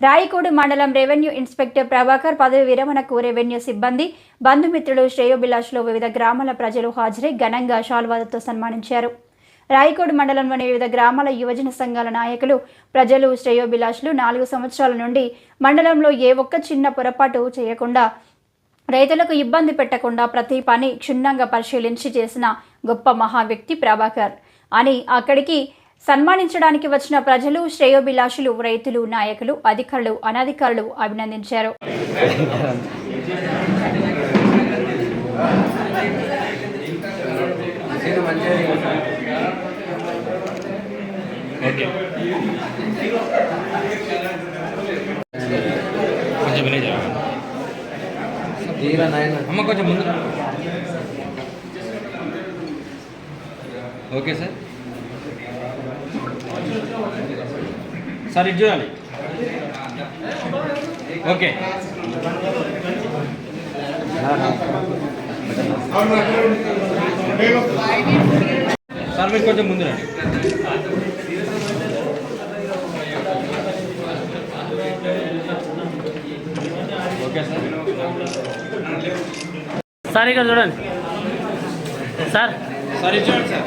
రాయకోడు మండలం revenue inspector Prabhakar పదవి విరమణకు revenue సిబ్బంది బంధుమిత్రులు శ్రేయోభిలాష్లో వివిధ గ్రామాల ప్రజలు హాజరై ఘనంగా షాల్వాదతో సన్మానించారు. రాయకోడు మండలంలోని వివిధ గ్రామాల యువజన సంఘాల నాయకులు ప్రజలు శ్రేయోభిలాషులు నాలుగు సంవత్సరాల నుండి మండలంలో ఏ ఒక్క చిన్న పొరపాటు చేయకుండా రైతులకు ఇబ్బంది పెట్టకుండా ప్రతి పని క్షుణ్ణంగా పరిశీలించి చేసిన గొప్ప మహా వ్యక్తి ప్రభాకర్. అని అక్కడికి సన్మానించడానికి వచ్చిన ప్రజలు శ్రేయోభిలాషులు రైతులు నాయకులు అధికారులు అనధికారులు అభినందించారు. ఓకే అమ్మ కొంచెం ముందు. Okay sir. సార్ ఇది చూడాలి. ఓకే. సార్ మీరు కొంచెం ముందు రండి. Okay sir. సార్ ఇక్కడ చూడండి. సార్. సార్ చూడండి సార్.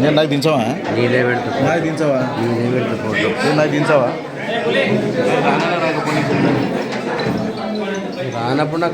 నేను నాకు దించవా? నీదే పెడతా నాకు దించవా? నీదే పెడతా ఫోటో. నేను నాకు దించవా? రానప్పుడు నాకు